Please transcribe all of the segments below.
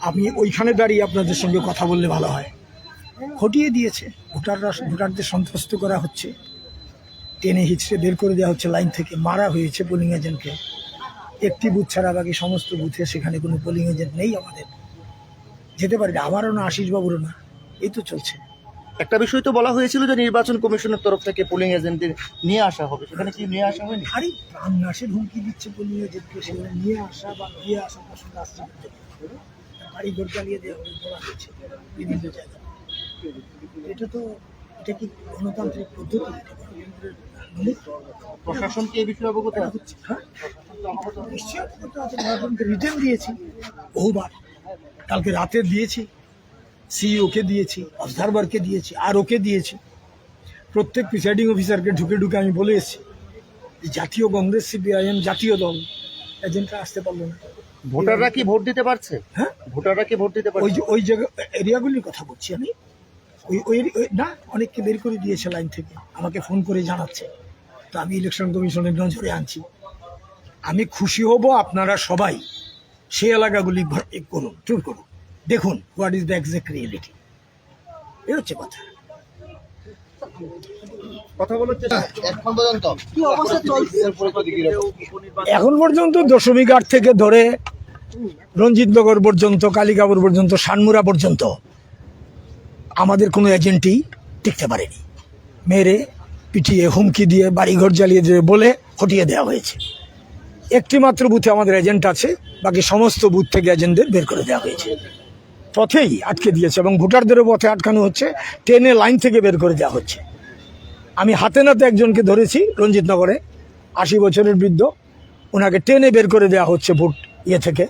আমি ওইখানে দাঁড়িয়ে আপনাদের সঙ্গে কথা বললে ভালো হয়। হটিয়ে দিয়েছে। ভোটাররা, ভোটারদের সন্ত্রস্ত করা হচ্ছে। টেনে হিচড়ে বের করে দেওয়া হচ্ছে লাইন থেকে। মারা হয়েছে পোলিং এজেন্টকে একটি বুথ ছাড়া বাকি সমস্ত বুথে সেখানে কোনো পোলিং এজেন্ট নেই আমাদের। যেতে পারি না। আমারও না আশিসবাবুরও না। এই তো চলছে। একটা বিষয় তো বলা হয়েছিল যে নির্বাচন কমিশনের তরফ থেকে পোলিং এজেন্টদের নিয়ে আসা হবে। সেখানে কি নিয়ে আসা হয়নি? আরে প্রাণ নাশের হুমকি দিচ্ছে পোলিং এজেন্টকে সেখানে নিয়ে আসা বা নিয়ে আসা প্রশ্ন আসছে। বাড়ি ঘর চালিয়ে দেওয়া হবে বলা হচ্ছে বিভিন্ন জায়গায়। এটা তো এটা কি গণতান্ত্রিক পদ্ধতি? এটা গণতন্ত্রের মূল প্রশাসন কি এই বিষয়ে অবগত হচ্ছে হ্যাঁ। নিশ্চয়ই অবগত আছে। রিটার্ন দিয়েছি বহুবার। কালকে রাতে দিয়েছি। সিইওকে দিয়েছি অবজারভারকে দিয়েছি আর ওকে দিয়েছি। প্রত্যেক প্রিসাইডিং অফিসারকে ঢুকে ঢুকে আমি বলে এসেছি যে জাতীয় কংগ্রেস সিপিআইএম জাতীয় দল। এজেন্টরা আসতে পারল না। ভোটাররা কি ভোট দিতে পারছে? হ্যাঁ? ভোটাররা কি ভোট দিতে ওই পারছে যে ওই জায়গা এরিয়াগুলির কথা বলছি আমি। ওই ওই ওই- না অনেককে বের করে দিয়েছে লাইন থেকে। আমাকে ফোন করে জানাচ্ছে। তো আমি ইলেকশন কমিশনের নজরে আনছি। আমি খুশি হব আপনারা সবাই। সেই এলাকাগুলি করুন ট্যুর করুন। দেখুন what is the exact reality এই হচ্ছে কথা। কথা এখন পর্যন্ত। এখন পর্যন্ত দশমী ঘাট থেকে ধরে রঞ্জিতনগর পর্যন্ত কালিকাপুর পর্যন্ত সানমুরা পর্যন্ত আমাদের কোনো এজেন্টই টিকতে পারেনি। মেরে পিটিয়ে হুমকি দিয়ে বাড়িঘর জ্বালিয়ে দিয়ে বলে হটিয়ে দেওয়া হয়েছে। একটি মাত্র বুথে আমাদের এজেন্ট আছে বাকি সমস্ত বুথ থেকে এজেন্টদের বের করে দেওয়া হয়েছে। পথেই আটকে দিয়েছে এবং ভোটারদেরও পথে আটকানো হচ্ছে ট্রেনে লাইন থেকে বের করে দেওয়া হচ্ছে। আমি হাতে নাতে একজনকে ধরেছি রঞ্জিতনগরে আশি বছরের বৃদ্ধ। ওনাকে ট্রেনে বের করে দেওয়া হচ্ছে ভোট ইয়ে থেকে।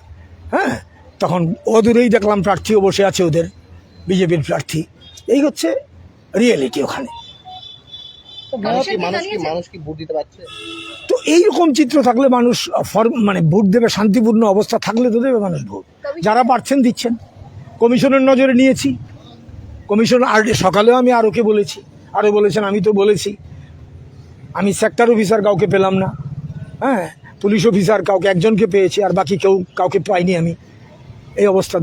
হ্যাঁ তখন অদূরেই দেখলাম প্রার্থীও বসে আছে ওদের বিজেপির প্রার্থী। এই হচ্ছে রিয়েলিটি ওখানে। মানুষ কি মানুষ কি মানুষ কি ভোট দিতে পারছে? তো এইরকম চিত্র থাকলে মানুষ ফর- মানে ভোট দেবে শান্তিপূর্ণ অবস্থা থাকলে তো দেবে মানুষ ভোট। যারা পারছেন দিচ্ছেন। কমিশনের নজরে নিয়েছি। কমিশন আর সকালেও আমি আরোকে বলেছি। আরও বলেছেন আমি তো বলেছি। আমি সেক্টর অফিসার কাউকে পেলাম না। হ্যাঁ পুলিশ অফিসার কাউকে একজনকে পেয়েছি আর বাকি কেউ কাউকে পাইনি আমি। এই অবস্থা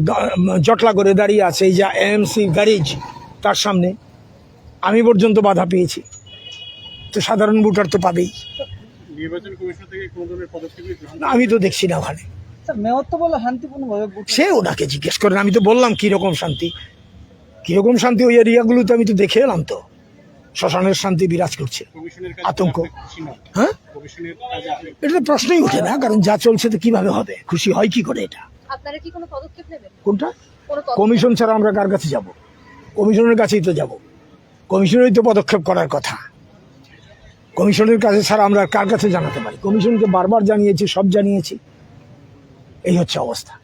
জটলা করে দাঁড়িয়ে আছে এই যা এএমসি গ্যারেজ তার সামনে। আমি পর্যন্ত বাধা পেয়েছি। তো সাধারণ ভোটার তো পাবেই। নির্বাচন কমিশন থেকে কোনো ধরনের পদক্ষেপ আমি তো দেখছি না ওখানে। মেয়র তো বলে শান্তিপূর্ণভাবে সে ওনাকে জিজ্ঞেস করেন আমি তো বললাম কীরকম শান্তি। কীরকম শান্তি ওই এরিয়াগুলোতে আমি তো দেখে এলাম তো। শ্মশানের শান্তি বিরাজ করছে। আতঙ্ক। হ্যাঁ? কমিশনের কাজে আপনি এটা তো প্রশ্নই ওঠে না কারণ যা চলছে তো কীভাবে হবে? খুশি হয় কি করে এটা? আপনারা কি কোনো পদক্ষেপ নেবেন? কোনটা? কমিশন ছাড়া আমরা কার কাছে যাব? কমিশনের কাছেই তো যাব। কমিশনেরই তো পদক্ষেপ করার কথা। কমিশনের কাছে ছাড়া আমরা কার কাছে জানাতে পারি? কমিশনকে বারবার জানিয়েছি সব জানিয়েছি। এই হচ্ছে অবস্থা